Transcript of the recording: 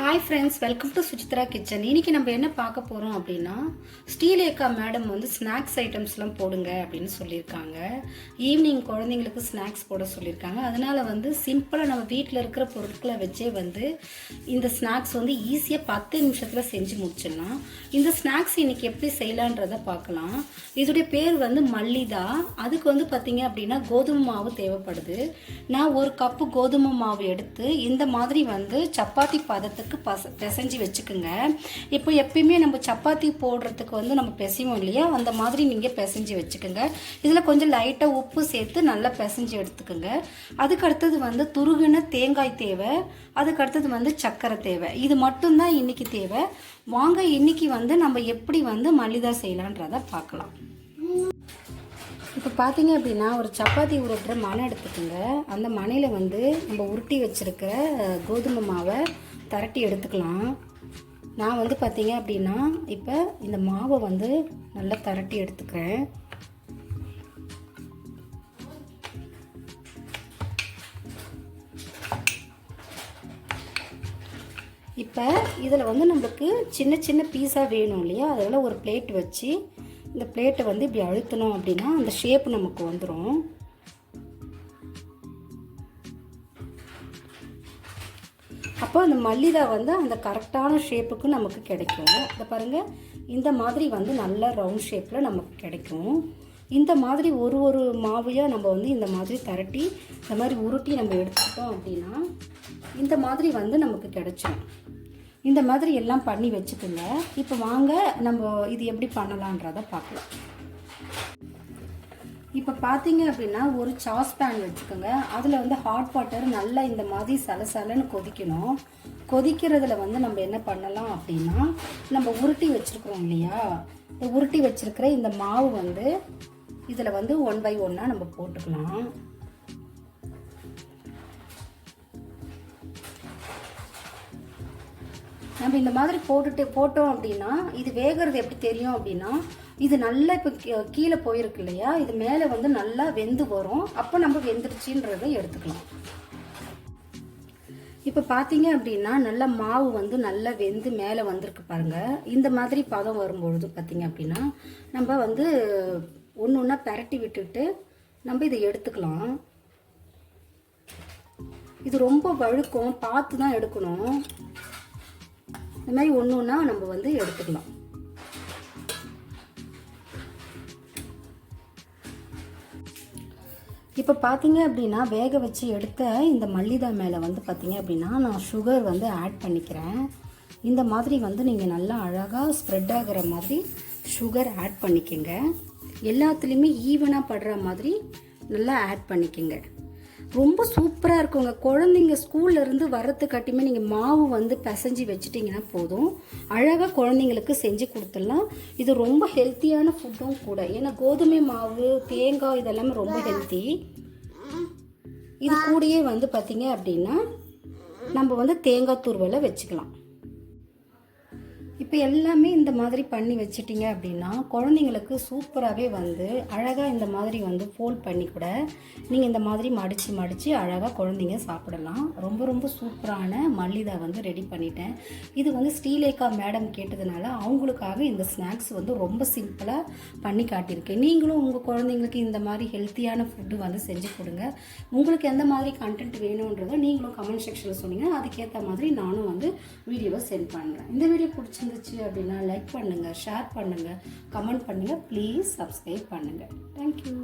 Hi friends welcome to Suchitra kitchen இன்னைக்கு நம்ம என்ன பார்க்க போகிறோம் அப்படின்னா ஸ்ரீலேகா மேடம் வந்து ஸ்நாக்ஸ் ஐட்டம்ஸ்லாம் போடுங்க அப்படின்னு சொல்லியிருக்காங்க. ஈவினிங் குழந்தைங்களுக்கு ஸ்நாக்ஸ் போட சொல்லியிருக்காங்க. அதனால் வந்து சிம்பிளாக நம்ம வீட்டில் இருக்கிற பொருட்களை வச்சே வந்து இந்த ஸ்நாக்ஸ் வந்து ஈஸியாக பத்து நிமிஷத்தில் செஞ்சு முடிச்சிடலாம். இந்த ஸ்நாக்ஸ் இன்றைக்கி எப்படி செய்யலான்றதை பார்க்கலாம். இதோடைய பேர் வந்து மல்லிதா. அதுக்கு வந்து பார்த்திங்க அப்படின்னா கோதுமை மாவு தேவைப்படுது. நான் ஒரு கப்பு கோதுமை மாவு எடுத்து இந்த மாதிரி வந்து சப்பாத்தி பதத்துக்கு பச பிசைஞ்சு வச்சுக்கோங்க. இப்போ எப்பயுமே நம்ம சப்பாத்தி போடுறதுக்கு வந்து நம்ம பிசைவோம் இல்லையா? அந்த மாதிரி நீங்கள் பிசைஞ்சு வச்சுக்கோங்க. இதில் கொஞ்சம் லைட்டாக உப்பு சேர்த்து நல்லா பிசைஞ்சு எடுத்துக்கோங்க. அதுக்கு அடுத்தது வந்து துருகின தேங்காய் தேவை. அதுக்கு அடுத்தது வந்து சக்கரை தேவை. இது மட்டும்தான் இன்னைக்கு தேவை. வாங்க இன்னைக்கு வந்து நம்ம எப்படி வந்து மல்லிதா செய்யலான்றத பார்க்கலாம். இப்போ பார்த்தீங்க அப்படின்னா ஒரு சப்பாத்தி உருட்டுற மனை எடுத்துக்கோங்க. அந்த மனையில் வந்து நம்ம உருட்டி வச்சுருக்கிற கோதுமை மாவை திரட்டி எடுத்துக்கலாம். நான் வந்து பார்த்தீங்க அப்படின்னா இப்போ இந்த மாவை வந்து நல்லா திரட்டி எடுத்துக்கிறேன். இப்போ இதில் வந்து நம்மளுக்கு சின்ன சின்ன பீஸாக வேணும் இல்லையா? அதில் ஒரு பிளேட் வச்சு இந்த பிளேட்டை வந்து இப்படி அழுத்தணும் அப்படின்னா அந்த ஷேப் நமக்கு வந்துடும் அப்போ அந்த மல்லிகை வந்து அந்த கரெக்டான ஷேப்புக்கு நமக்கு கிடைக்கும். இதை பாருங்கள் இந்த மாதிரி வந்து நல்ல ரவுண்ட் ஷேப்பில் நமக்கு கிடைக்கும். இந்த மாதிரி ஒரு ஒரு மாவையாக நம்ம வந்து இந்த மாதிரி திரட்டி இந்த மாதிரி உருட்டி நம்ம எடுத்துக்கிட்டோம் அப்படின்னா இந்த மாதிரி வந்து நமக்கு கிடைச்சிடும் இந்த மாதிரி எல்லாம் பண்ணி வச்சுக்கோங்க. இப்போ வாங்க நம்ம இது எப்படி பண்ணலான்றதை பார்க்கலாம். இப்போ பார்த்தீங்க அப்படின்னா ஒரு சாஸ் பேன் வச்சுக்கோங்க. அதில் வந்து ஹாட் வாட்டர் நல்லா இந்த மாதிரி சலசலன்னு கொதிக்கணும். கொதிக்கிறதுல வந்து நம்ம என்ன பண்ணலாம் அப்படின்னா நம்ம உருட்டி வச்சுருக்குறோம் இல்லையா? இந்த உருட்டி வச்சுருக்கிற இந்த மாவு வந்து இதில் வந்து ஒன் பை ஒன்னாக நம்ம போட்டுக்கலாம். நம்ம இந்த மாதிரி போட்டுட்டு போட்டோம் அப்படின்னா இது வேகிறது எப்படி தெரியும் அப்படின்னா இது நல்லா இப்போ கீழே போயிருக்கு இல்லையா? இது மேலே வந்து நல்லா வெந்து வரும். அப்போ நம்ம வெந்துருச்சுன்றதை எடுத்துக்கலாம். இப்போ பார்த்தீங்க அப்படின்னா நல்லா மாவு வந்து நல்லா வெந்து மேலே வந்திருக்கு பாருங்கள் இந்த மாதிரி பதம் வரும்பொழுது பார்த்தீங்க அப்படின்னா நம்ம வந்து ஒன்று ஒன்றா பரட்டி விட்டுட்டு நம்ம இதை எடுத்துக்கலாம். இது ரொம்ப வழுக்கும். பார்த்து தான் எடுக்கணும். இந்த மாதிரி ஒன்று ஒன்றா நம்ம வந்து எடுத்துக்கலாம். இப்போ பார்த்தீங்க அப்படின்னா வேக வச்சு எடுத்த இந்த மல்லிதா மேலே வந்து பார்த்தீங்க அப்படின்னா நான் சுகர் வந்து ஆட் பண்ணிக்கிறேன். இந்த மாதிரி வந்து நீங்கள் நல்லா அழகாக ஸ்ப்ரெட் ஆகிற மாதிரி சுகர் ஆட் பண்ணிக்கோங்க. எல்லாத்துலேயுமே ஈவனாக படுற மாதிரி நல்லா ஆட் பண்ணிக்கோங்க. ரொம்ப சூப்பராக இருக்குங்க. குழந்தைங்க ஸ்கூல்ல இருந்து வர்றதுக்காட்டியுமே நீங்கள் மாவு வந்து பிசைஞ்சு வச்சுட்டிங்கன்னா போதும். அழகாக குழந்தைங்களுக்கு செஞ்சு கொடுத்துடலாம். இது ரொம்ப ஹெல்த்தியான ஃபுட்டும் கூட. ஏன்னா கோதுமை மாவு தேங்காய் இதெல்லாமே ரொம்ப ஹெல்த்தி இது கூடயே வந்து பார்த்தீங்க அப்படின்னா நம்ம வந்து தேங்காய் துருவலை வச்சுக்கலாம். இப்போ எல்லாமே இந்த மாதிரி பண்ணி வச்சிட்டிங்க அப்படின்னா குழந்தைங்களுக்கு சூப்பராகவே வந்து அழகாக இந்த மாதிரி வந்து ஃபோல்ட் பண்ணி கூட நீங்கள் இந்த மாதிரி மடித்து மடித்து அழகாக குழந்தைங்க சாப்பிடலாம். ரொம்ப ரொம்ப சூப்பரான மல்லிதா வந்து ரெடி பண்ணிட்டேன். இது வந்து ஸ்ரீலேகா மேடம் கேட்டதுனால அவங்களுக்காக இந்த ஸ்நாக்ஸ் வந்து ரொம்ப சிம்பிளாக பண்ணி காட்டியிருக்கேன். நீங்களும் உங்கள் குழந்தைங்களுக்கு இந்த மாதிரி ஹெல்த்தியான ஃபுட்டு வந்து செஞ்சு கொடுங்க. உங்களுக்கு எந்த மாதிரி கண்டென்ட் வேணுன்றதை நீங்களும் கமெண்ட் செக்ஷனில் சொன்னீங்கன்னா அதுக்கேற்ற மாதிரி நானும் வந்து வீடியோவை சென்ட் பண்ணுறேன் இந்த வீடியோ பிடிச்சிருந்துச்சு அப்படின்னா லைக் பண்ணுங்கள் ஷேர் பண்ணுங்கள் கமெண்ட் பண்ணுங்கள் ப்ளீஸ் சப்ஸ்கிரைப் பண்ணுங்கள் தேங்க்யூ